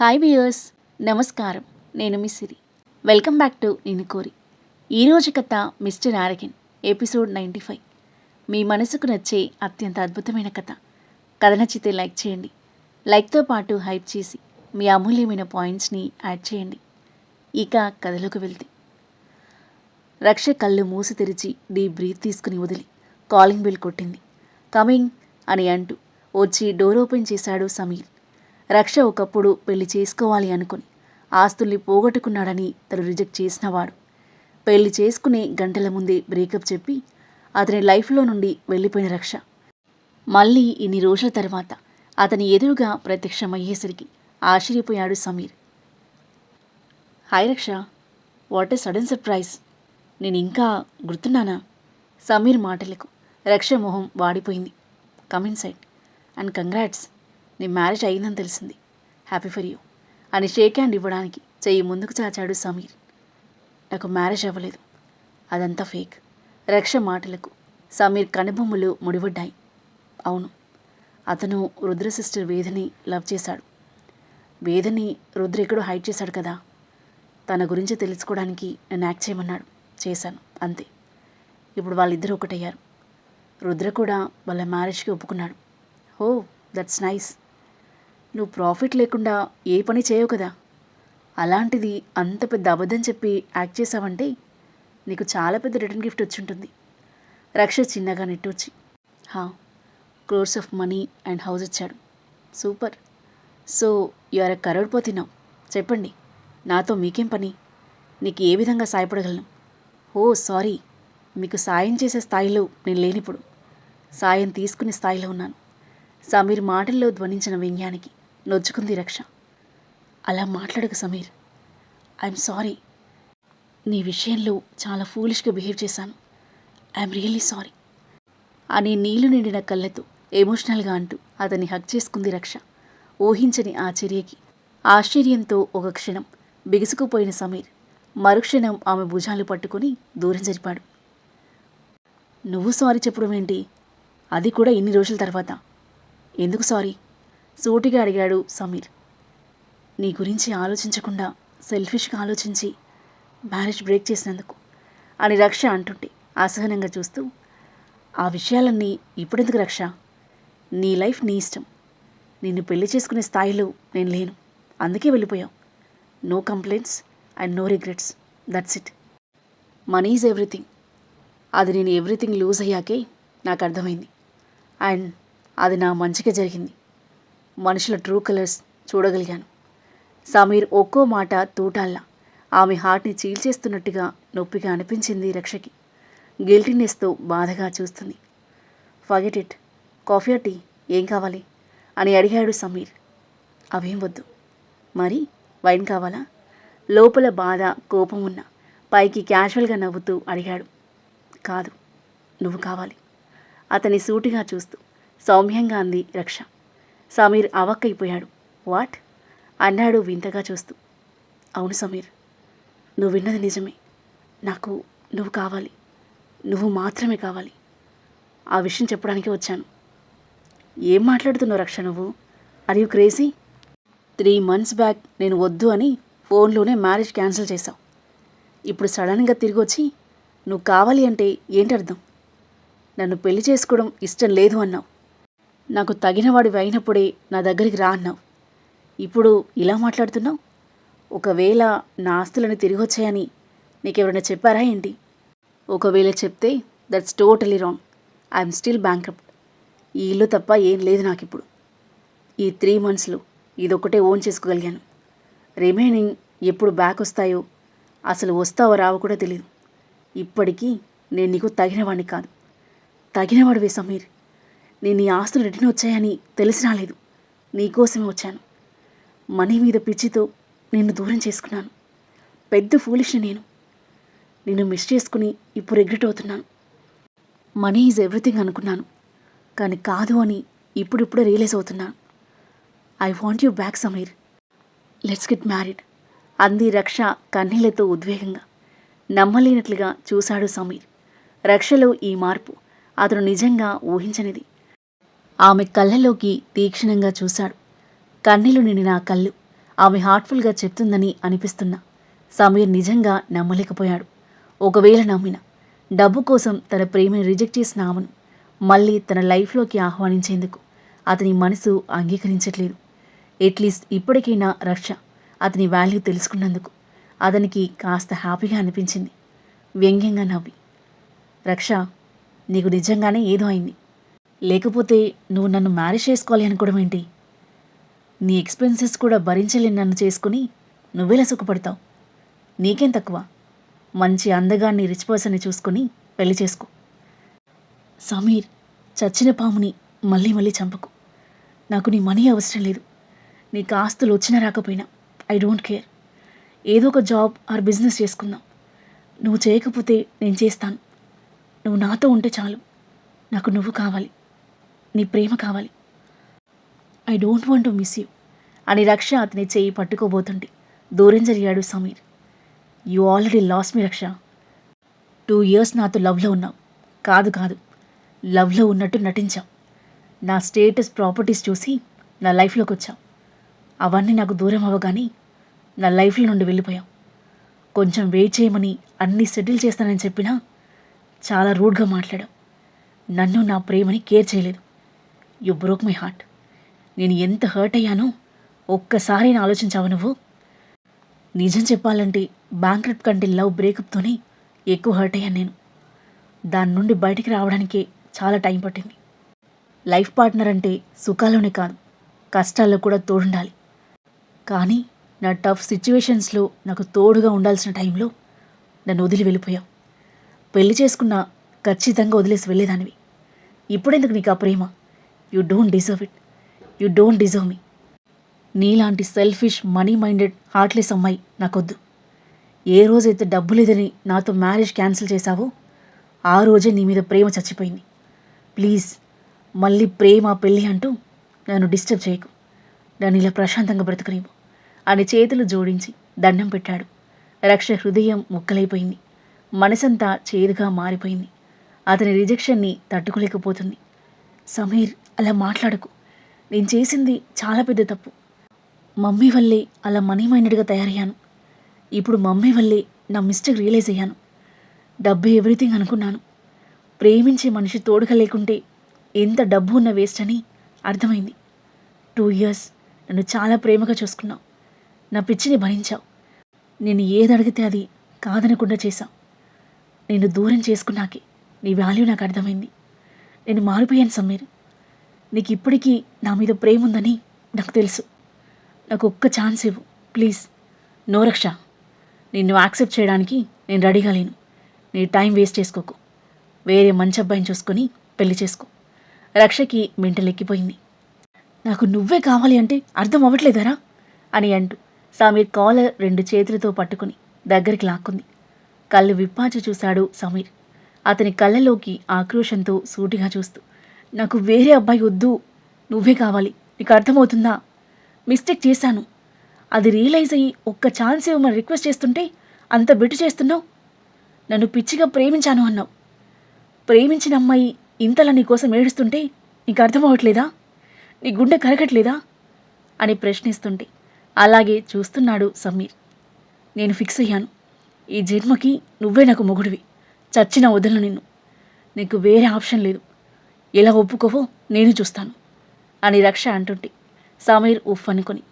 Hi viewers నమస్కారం. నేను మీ సిరి. వెల్కమ్ బ్యాక్ టు నేను కోరి ఈరోజు కథ mister arrogant episode ninety five. మీ మనసుకు నచ్చే అత్యంత అద్భుతమైన కథ. కథ నచ్చితే లైక్ చేయండి. లైక్తో పాటు హైప్ చేసి మీ అమూల్యమైన పాయింట్స్ని యాడ్ చేయండి. ఇక కథలోకి వెళ్తే. రక్ష కళ్ళు మూసి తెరిచి డీప్ బ్రీత్ తీసుకుని వదిలి కాలింగ్ బిల్ కొట్టింది. కమింగ్ అని అంటూ వచ్చి డోర్ ఓపెన్ చేశాడు సమీర్. రక్ష ఒకప్పుడు పెళ్ళి చేసుకోవాలి అనుకుని ఆస్తుల్ని పోగొట్టుకున్నాడని తను రిజెక్ట్ చేసినవాడు పెళ్ళి చేసుకునే గంటల ముందే బ్రేకప్ చెప్పి అతని లైఫ్లో నుండి వెళ్ళిపోయిన రక్ష. మళ్ళీ ఇన్ని రోజుల తర్వాత అతని ఎదురుగా ప్రత్యక్షమయ్యేసరికి ఆశ్చర్యపోయాడు Sameer. Hi Raksha what a sudden surprise. నేను ఇంకా గుర్తున్నానా? సమీర్ మాటలకు రక్ష మొహం వాడిపోయింది. Come inside. And congrats. నీ మ్యారేజ్ అయిందని తెలిసింది. Happy for you. అని షేక్ హ్యాండ్ ఇవ్వడానికి చెయ్యి ముందుకు చాచాడు సమీర్. నాకు మ్యారేజ్ అవ్వలేదు. అదంతా ఫేక్. రక్ష మాటలకు సమీర్ కనుబొమ్మలు ముడిపడ్డాయి. అవును అతను రుద్ర సిస్టర్ వేదని లవ్ చేశాడు. వేదని రుద్ర ఎక్కడో హైడ్ చేశాడు కదా. తన గురించి తెలుసుకోవడానికి నన్ను యాక్ట్ చేయమన్నాడు. చేశాను అంతే. ఇప్పుడు వాళ్ళిద్దరూ ఒకటయ్యారు. రుద్ర కూడా వాళ్ళ మ్యారేజ్కి ఒప్పుకున్నాడు. Oh that's nice. నువ్వు ప్రాఫిట్ లేకుండా ఏ పని చేయవు కదా. అలాంటిది అంత పెద్ద అబద్ధం చెప్పి యాక్ట్ చేసావంటే నీకు చాలా పెద్ద రిటర్న్ గిఫ్ట్ వచ్చి ఉంటుంది రక్ష చిన్నగా నెట్టొచ్చి. హా crores of money and house ఇచ్చాడు. Super. So you are a కరోడ్పోతున్నావు చెప్పండి నాతో మీకేం పని? నీకు ఏ విధంగా సాయపడగలను? ఓ సారీ. మీకు సాయం చేసే స్థాయిలో నేను లేనిప్పుడు. సాయం తీసుకునే స్థాయిలో ఉన్నాను. సమీర్ మాటల్లో ధ్వనించిన వ్యంగ్యానికి. నొచ్చుకుంది రక్ష. అలా మాట్లాడకు సమీర్. ఐఎమ్ సారీ నీ విషయంలో చాలా ఫూలిష్గా బిహేవ్ చేశాను. ఐఎమ్ రియల్లీ సారీ అని నీళ్ళు నిండిన కళ్ళతో ఎమోషనల్గా అంటూ అతన్ని హక్ చేసుకుంది రక్ష. ఊహించని ఆ చర్యకి ఆశ్చర్యంతో ఒక క్షణం బిగుసుకుపోయిన సమీర్ మరుక్షణం ఆమె భుజాలు పట్టుకుని దూరం జరిపాడు. నువ్వు సారీ చెప్పడం ఏంటి? అది కూడా ఇన్ని రోజుల తర్వాత. ఎందుకు సారీ సూటిగా అడిగాడు సమీర్. నీ గురించి ఆలోచించకుండా సెల్ఫిష్గా ఆలోచించి మ్యారేజ్ బ్రేక్ చేసినందుకు. అని రక్ష అంటుంటే అసహనంగా చూస్తూ ఆ విషయాలన్నీ ఇప్పుడెందుకు రక్ష? నీ లైఫ్ నీ ఇష్టం. నిన్ను పెళ్ళి చేసుకునే స్థాయిలో నేను లేను. అందుకే వెళ్ళిపోయావు. No complaints and no regrets. That's it. Money is everything. అది నేను ఎవ్రీథింగ్ లూజ్ అయ్యాకే నాకు అర్థమైంది. అండ్ అది నా మంచిగా జరిగింది. మనుషుల ట్రూ కలర్స్ చూడగలిగాను. సమీర్ ఒక్కో మాట తూటాల్లా. ఆమె హార్ట్ని చీల్చేస్తున్నట్టుగా నొప్పిగా అనిపించింది రక్షకి. గిల్టీనెస్తో బాధగా చూస్తుంది. ఫగెట్ ఇట్ కాఫీ టీ ఏం కావాలి? అని అడిగాడు సమీర్. అవేం వద్దు. మరి వైన్ కావాలా? లోపల బాధ కోపం ఉన్న పైకి క్యాజువల్గా నవ్వుతూ అడిగాడు. కాదు నువ్వు కావాలి. అతని సూటిగా చూస్తూ సౌమ్యంగా అంది రక్ష. సమీర్ అవక్కైపోయాడు. వాట్? అన్నాడు వింతగా చూస్తూ. అవును సమీర్ నువ్వు విన్నది నిజమే. నాకు నువ్వు కావాలి. నువ్వు మాత్రమే కావాలి. ఆ విషయం చెప్పడానికి వచ్చాను. ఏం మాట్లాడుతున్నావు రక్ష నువ్వు? Are you crazy three months back నేను వద్దు అని ఫోన్లోనే మ్యారేజ్ క్యాన్సిల్ చేశావు. ఇప్పుడు సడన్గా తిరిగి వచ్చి నువ్వు కావాలి అంటే ఏంటి అర్థం నన్ను పెళ్ళి చేసుకోవడం ఇష్టం లేదు అన్నావు. నాకు తగినవాడివి అయినప్పుడే నా దగ్గరికి రా అన్నావు. ఇప్పుడు ఇలా మాట్లాడుతున్నావు? ఒకవేళ నా ఆస్తులను తిరిగి వచ్చాయని నీకెవరైనా చెప్పారా ఏంటి? ఒకవేళ చెప్తే that's totally wrong. I'm still bankrupt. ఈ ఇల్లు తప్ప ఏం లేదు నాకు ఇప్పుడు ఈ త్రీ మంత్స్లో ఇదొక్కటే ఓన్ చేసుకోగలిగాను. రిమైనింగ్ ఎప్పుడు బ్యాక్ వస్తాయో అసలు వస్తావో రావో కూడా తెలియదు ఇప్పటికీ నేను నీకు తగినవాడిని కాదు. తగినవాడివే సమీర్. నేను నీ ఆస్తులు రిటర్న్ వచ్చాయని తెలిసి రాలేదు. నీకోసమే వచ్చాను. మనీ మీద పిచ్చితో నిన్ను దూరం చేసుకున్నాను. పెద్ద ఫూలిష్ని నేను. నిన్ను మిస్ చేసుకుని ఇప్పుడు రిగ్రెట్ అవుతున్నాను. మనీ ఈజ్ ఎవ్రీథింగ్ అనుకున్నాను. కానీ కాదు అని ఇప్పుడిప్పుడే రియలైజ్ అవుతున్నాను. I want you back Sameer. Let's get married. అంది రక్ష కన్నీళ్ళతో ఉద్వేగంగా. నమ్మలేనట్లుగా చూశాడు సమీర్. రక్షలో ఈ మార్పు అతను నిజంగా ఊహించనిది. ఆమె కళ్ళలోకి తీక్షణంగా చూశాడు. కన్నీలు నిండిన ఆ కళ్ళు ఆమె హార్ట్ఫుల్గా చెప్తుందని అనిపిస్తున్నా. సమీర్ నిజంగా నమ్మలేకపోయాడు. ఒకవేళ నమ్మిన డబ్బు కోసం తన ప్రేమని రిజెక్ట్ చేసిన ఆమెను మళ్ళీ తన లైఫ్లోకి ఆహ్వానించేందుకు అతని మనసు అంగీకరించట్లేదు. ఎట్లీస్ట్ ఇప్పటికైనా రక్ష అతని వాల్యూ తెలుసుకున్నందుకు అతనికి కాస్త హ్యాపీగా అనిపించింది. వ్యంగ్యంగా నవ్వి రక్ష నీకు నిజంగానే ఏదో అయింది. లేకపోతే నువ్వు నన్ను మ్యారేజ్ చేసుకోవాలి అనుకోవడం ఏంటి? నీ ఎక్స్పెన్సెస్ కూడా భరించలేని నన్ను చేసుకుని నువ్వేలా సుఖపడతావు? నీకేం తక్కువ? మంచి అందగాన్ని రిచ్ పర్సన్ని చూసుకుని పెళ్ళి చేసుకో. సమీర్ చచ్చిన పాముని మళ్ళీ మళ్ళీ చంపకు. నాకు నీ మనీ అవసరం లేదు. నీకు ఆస్తులు వచ్చినా రాకపోయినా ఐ డోంట్ కేర్ ఏదో ఒక జాబ్ ఆర్ బిజినెస్ చేసుకుందాం. నువ్వు చేయకపోతే నేను చేస్తాను. నువ్వు నాతో ఉంటే చాలు. నాకు నువ్వు కావాలి. నీ ప్రేమ కావాలి. I don't want to miss you అని రక్ష అతని చేయి పట్టుకోబోతుంటే దూరం జరిగాడు Sameer. You already lost me Raksha. Two years నాతో లవ్లో ఉన్నావు. కాదు కాదు. లవ్లో ఉన్నట్టు నటించావు. నా స్టేటస్ ప్రాపర్టీస్ చూసి నా లైఫ్లోకి వచ్చావు. అవన్నీ నాకు దూరం అవ్వగానే నా లైఫ్లో నుండి వెళ్ళిపోయావు. కొంచెం వెయిట్ చేయమని అన్నీ సెటిల్ చేస్తానని చెప్పినా చాలా రూడ్గా మాట్లాడావు. నన్ను నా ప్రేమని కేర్ చేయలేదు. యు బ్రోక్ మై హార్ట్ నేను ఎంత హర్ట్ అయ్యానో ఒక్కసారి నేను ఆలోచించావు నువ్వు? నిజం చెప్పాలంటే బ్యాంక్రప్ కంటే లవ్ బ్రేకప్తోనే ఎక్కువ హర్ట్ అయ్యాను నేను. దాని నుండి బయటికి రావడానికే చాలా టైం పట్టింది. లైఫ్ పార్ట్నర్ అంటే సుఖాల్లోనే కాదు కష్టాల్లో కూడా తోడుండాలి. కానీ నా టఫ్ సిచ్యువేషన్స్లో నాకు తోడుగా ఉండాల్సిన టైంలో నన్ను వదిలి వెళ్ళిపోయావు. పెళ్ళి చేసుకున్నా ఖచ్చితంగా వదిలేసి వెళ్ళేదానివి. ఇప్పుడెందుకు నీకు ఆ ప్రేమ? You don't deserve it you don't deserve me నీలాంటి సెల్ఫిష్ మనీ మైండెడ్ హార్ట్లెస్ అమ్మాయి నాకొద్దు. ఏ రోజైతే డబ్బు లేదని నాతో మ్యారేజ్ క్యాన్సిల్ చేశావో ఆ రోజే నీ మీద ప్రేమ చచ్చిపోయింది. ప్లీజ్ మళ్ళీ ప్రేమ పెళ్ళి అంటూ నన్ను డిస్టర్బ్ చేయకు. నన్ను ఇలా ప్రశాంతంగా బ్రతకనివ్వు. అని చేతులు జోడించి దండం పెట్టాడు. రక్ష హృదయం ముక్కలైపోయింది. మనసంతా చేదుగా మారిపోయింది. అతని రిజెక్షన్ని తట్టుకోలేకపోతుంది. సమీర్ అలా మాట్లాడకు. నేను చేసింది చాలా పెద్ద తప్పు. మమ్మీ వల్లే అలా మనీ మైండెడ్గా తయారయ్యాను. ఇప్పుడు మమ్మీ వల్లే నా మిస్టేక్ రియలైజ్ అయ్యాను. డబ్బు ఎవ్రీథింగ్ అనుకున్నాను. ప్రేమించే మనిషి తోడుగా లేకుంటే ఎంత డబ్బు ఉన్న వేస్ట్ అని అర్థమైంది. టూ ఇయర్స్ నన్ను చాలా ప్రేమగా చూసుకున్నావు. నా పిచ్చిని భరించావు. నేను ఏది అడిగితే అది కాదనకుండా చేశావు. నేను దూరం చేసుకున్నాకే నీ వాల్యూ నాకు అర్థమైంది. నేను మారిపోయాను సమీర్. నీకు ఇప్పటికీ నా మీద ప్రేమ ఉందని నాకు తెలుసు. నాకు ఒక్క ఛాన్స్ ఇవ్వు. ప్లీజ్ నో రక్ష. నిన్ను యాక్సెప్ట్ చేయడానికి నేను రెడీగా లేను. నీ టైం వేస్ట్ చేసుకోకు. వేరే మంచి అబ్బాయిని చూసుకొని పెళ్ళి చేసుకో. రక్షకి మెంటలెక్కిపోయింది నాకు నువ్వే కావాలి అంటే అర్థం అవ్వట్లేదరా? అని అంటూ సమీర్ కాలర్ రెండు చేతులతో పట్టుకుని దగ్గరికి లాక్కుంది. కళ్ళు విప్పాచి చూశాడు సమీర్. అతని కళ్ళలోకి ఆక్రోషంతో సూటిగా చూస్తూ నాకు వేరే అబ్బాయి వద్దు. నువ్వే కావాలి. నీకు అర్థమవుతుందా? మిస్టేక్ చేశాను. అది రియలైజ్ అయ్యి ఒక్క ఛాన్స్ ఇవ్వమని రిక్వెస్ట్ చేస్తుంటే అంత బిట్టు చేస్తున్నావు? నన్ను పిచ్చిగా ప్రేమించాను అన్నావు. ప్రేమించిన అమ్మాయి ఇంతలా నీకోసం ఏడుస్తుంటే నీకు అర్థమవట్లేదా? నీ గుండె కరగట్లేదా? అని ప్రశ్నిస్తుంటే అలాగే చూస్తున్నాడు సమీర్. నేను ఫిక్స్ అయ్యాను. ఈ జన్మకి నువ్వే నాకు మొగుడివి. చచ్చిన వదలను నిన్ను. నీకు వేరే ఆప్షన్ లేదు. ఎలా ఒప్పుకోవో నేను చూస్తాను అని రక్ష అంటుంటే సమీర్ ఉఫ్ అనుకొని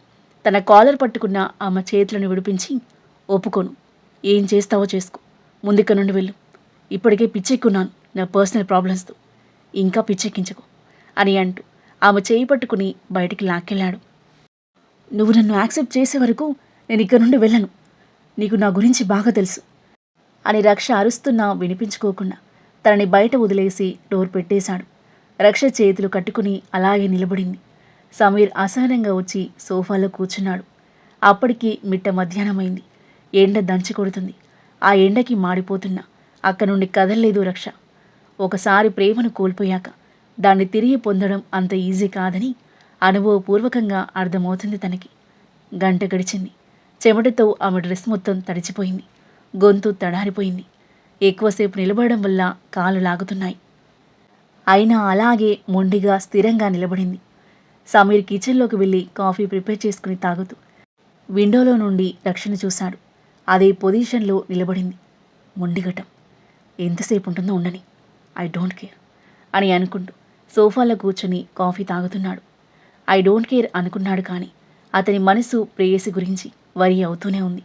తన కాలర్ పట్టుకున్న ఆమె చేతులను విడిపించి ఒప్పుకోను. ఏం చేస్తావో చేసుకో. ముందుక్క నుండి వెళ్ళు. ఇప్పటికే పిచ్చెక్కున్నాను నా పర్సనల్ ప్రాబ్లమ్స్తో. ఇంకా పిచ్చెక్కించకు అని అంటూ ఆమె చేయి పట్టుకుని బయటికి లాక్కెళ్ళాడు. నువ్వు నన్ను యాక్సెప్ట్ చేసే వరకు నేను ఇక్కడ నుండి వెళ్ళను. నీకు నా గురించి బాగా తెలుసు అని రక్ష అరుస్తున్నా వినిపించుకోకుండా తనని బయట వదిలేసి డోర్ పెట్టేశాడు. రక్ష చేతులు కట్టుకుని అలాగే నిలబడింది. సమీర్ అసహనంగా వచ్చి సోఫాలో కూర్చున్నాడు. అప్పటికి మిట్ట మధ్యాహ్నమైంది. ఎండ దంచి కొడుతుంది. ఆ ఎండకి మాడిపోతున్నా. అక్క నుండి కదలలేదు రక్ష. ఒకసారి ప్రేమను కోల్పోయాక దాన్ని తిరిగి పొందడం అంత ఈజీ కాదని అనుభవపూర్వకంగా అర్థమవుతుంది తనకి. గంట గడిచింది. చెమటతో ఆమె డ్రెస్ మొత్తం తడిచిపోయింది. గొంతు తడారిపోయింది. ఎక్కువసేపు నిలబడడం వల్ల కాలు లాగుతున్నాయి. అయినా అలాగే మొండిగా స్థిరంగా నిలబడింది. సమీర్ కిచెన్లోకి వెళ్ళి కాఫీ ప్రిపేర్ చేసుకుని తాగుతూ విండోలో నుండి రక్షణ చూశాడు. అదే పొజిషన్లో నిలబడింది. మొండిగటం ఎంతసేపు ఉంటుందో ఉండని. ఐ డోంట్ కేర్ అని అనుకుంటూ సోఫాలో కూర్చొని కాఫీ తాగుతున్నాడు. ఐ డోంట్ కేర్ అనుకున్నాడు కానీ అతని మనసు ప్రేయసి గురించి వరి అవుతూనే ఉంది.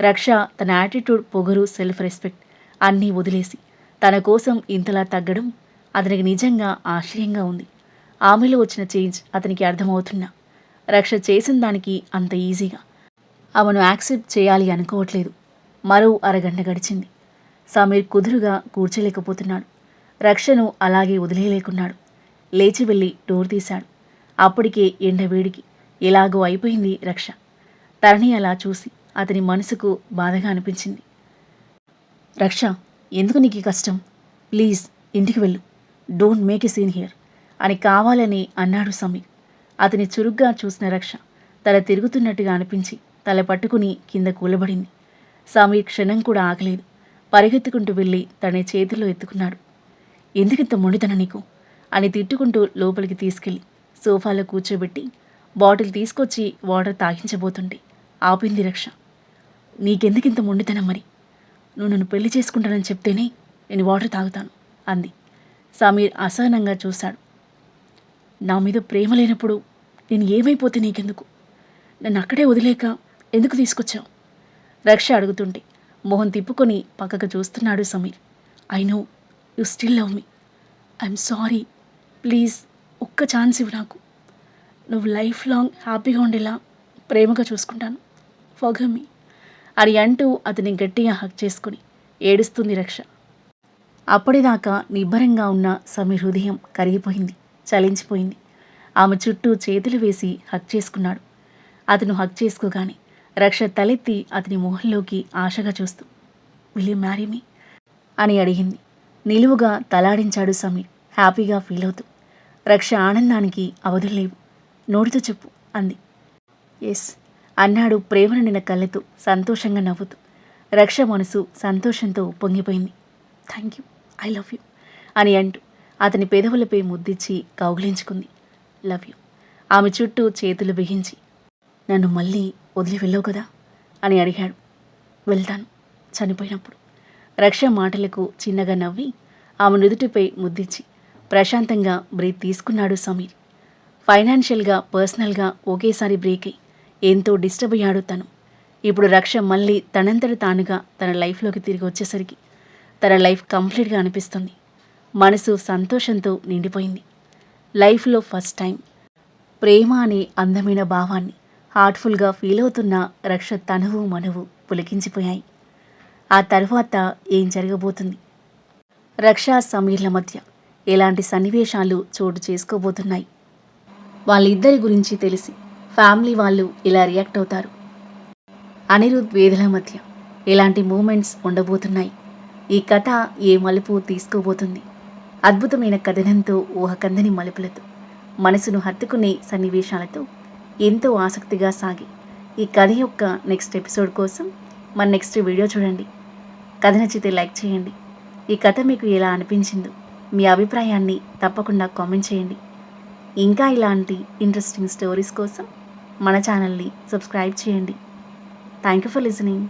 రక్ష తన యాటిట్యూడ్ పొగరు సెల్ఫ్ రెస్పెక్ట్ అన్నీ వదిలేసి తన కోసం ఇంతలా తగ్గడం అతనికి నిజంగా ఆశ్చర్యంగా ఉంది. ఆమెలో వచ్చిన చేంజ్ అతనికి అర్థమవుతున్నా. రక్ష చేసిన దానికి అంత ఈజీగా. ఆమెను యాక్సెప్ట్ చేయాలి అనుకోవట్లేదు. మరో అరగంట గడిచింది. సమీర్ కుదురుగా కూర్చోలేకపోతున్నాడు. రక్షను అలాగే వదిలేయలేకున్నాడు. లేచి వెళ్ళి డోర్ తీశాడు. అప్పటికే ఎండ వేడికి ఎలాగో అయిపోయింది రక్ష. తరణి అలా చూసి అతని మనసుకు బాధగా అనిపించింది. రక్ష ఎందుకు నీకు కష్టం? ప్లీజ్ ఇంటికి వెళ్ళు. Don't make a scene here అని కావాలని అన్నాడు సమీర్ అతని చురుగ్గా చూసిన రక్ష తల తిరుగుతున్నట్టుగా అనిపించి తల పట్టుకుని కింద కూలబడింది. సమీర్ క్షణం కూడా ఆగలేదు. పరిగెత్తుకుంటూ వెళ్ళి తన చేతిలో ఎత్తుకున్నాడు. ఎందుకింత మొండితనం నీకు? అని తిట్టుకుంటూ లోపలికి తీసుకెళ్ళి సోఫాలో కూర్చోబెట్టి బాటిల్ తీసుకొచ్చి వాటర్ తాగించబోతుంటే ఆపింది రక్ష. నీకెందుకింత మొండితనం మరి? నువ్వు నన్ను పెళ్ళి చేసుకుంటానని చెప్తేనే నేను వాటర్ తాగుతాను అంది. సమీర్ అసహనంగా చూశాడు. నా మీద ప్రేమ లేనప్పుడు నేను ఏమైపోతే నీకెందుకు? నన్ను అక్కడే వదిలేక ఎందుకు తీసుకొచ్చావు? రక్ష అడుగుతుంటే మొహం తిప్పుకొని పక్కకు చూస్తున్నాడు Sameer. I know you still love me. I'm sorry. Please ఒక్క ఛాన్స్ ఇవ్వు నాకు. నువ్వు లైఫ్ లాంగ్ హ్యాపీగా ఉండేలా ప్రేమగా చూసుకుంటాను. ఫగ అని అంటూ అతని గట్టిగా హక్ చేసుకుని ఏడుస్తుంది రక్ష. అప్పటిదాకా నిబ్బరంగా ఉన్న సమీర్ హృదయం కరిగిపోయింది చలించిపోయింది. ఆమె చుట్టూ చేతులు వేసి హక్ చేసుకున్నాడు. అతను హక్ చేసుకోగానే రక్ష తలెత్తి అతని మొహంలోకి ఆశగా చూస్తూ విల్ యూ మ్యారీ మీ? అని అడిగింది. నిలువుగా తలాడించాడు సమీర్ హ్యాపీగా ఫీల్ అవుతూ. రక్ష ఆనందానికి అవధులేవు నోటితో చెప్పు అంది. ఎస్ అన్నాడు ప్రేమ నిండిన కళ్ళతో సంతోషంగా నవ్వుతూ. రక్ష మనసు సంతోషంతో పొంగిపోయింది. Thank you. I love you. అని అంటూ అతని పెదవులపై ముద్దిచ్చి కౌగిలించుకుంది. Love you. ఆమె చుట్టూ చేతులు బిగించి నన్ను మళ్ళీ వదిలి వెళ్ళవు కదా? అని అడిగాడు. వెళ్తాను. చనిపోయినప్పుడు. రక్ష మాటలకు చిన్నగా నవ్వి ఆమె నుదుటిపై ముద్దిచ్చి ప్రశాంతంగా బ్రేక్ తీసుకున్నాడు సమీర్. ఫైనాన్షియల్గా పర్సనల్గా ఒకేసారి బ్రేక్ అయి ఎంతో డిస్టర్బ్ అయ్యాడు తను. ఇప్పుడు రక్ష మళ్ళీ తనంతట తానుగా తన లైఫ్లోకి తిరిగి వచ్చేసరికి తన లైఫ్ కంప్లీట్గా అనిపిస్తుంది. మనసు సంతోషంతో నిండిపోయింది. లైఫ్లో ఫస్ట్ టైం. ప్రేమ అనే అందమైన భావాన్ని హార్ట్ఫుల్గా ఫీల్ అవుతున్న రక్ష తనువు మనువు పులికించిపోయాయి. ఆ తర్వాత ఏం జరగబోతుంది? రక్ష సమీర్ల మధ్య ఎలాంటి సన్నివేశాలు చోటు చేసుకోబోతున్నాయి? వాళ్ళిద్దరి గురించి తెలిసి ఫ్యామిలీ వాళ్ళు ఇలా రియాక్ట్ అవుతారు. అనిరుద్ వేదల మధ్య ఎలాంటి మూమెంట్స్ ఉండబోతున్నాయి? ఈ కథ ఏ మలుపు తీసుకోబోతుంది? అద్భుతమైన కథనంతో ఊహకందని మలుపులతో మనసును హత్తుకునే సన్నివేశాలతో ఎంతో ఆసక్తిగా సాగి ఈ కథ యొక్క నెక్స్ట్ ఎపిసోడ్ కోసం మన నెక్స్ట్ వీడియో చూడండి. కథ నచ్చితే లైక్ చేయండి. ఈ కథ మీకు ఎలా అనిపించిందో మీ అభిప్రాయాన్ని తప్పకుండా కామెంట్ చేయండి. ఇంకా ఇలాంటి ఇంట్రెస్టింగ్ స్టోరీస్ కోసం మన ఛానల్ని సబ్స్క్రైబ్ చేయండి. Thank you for listening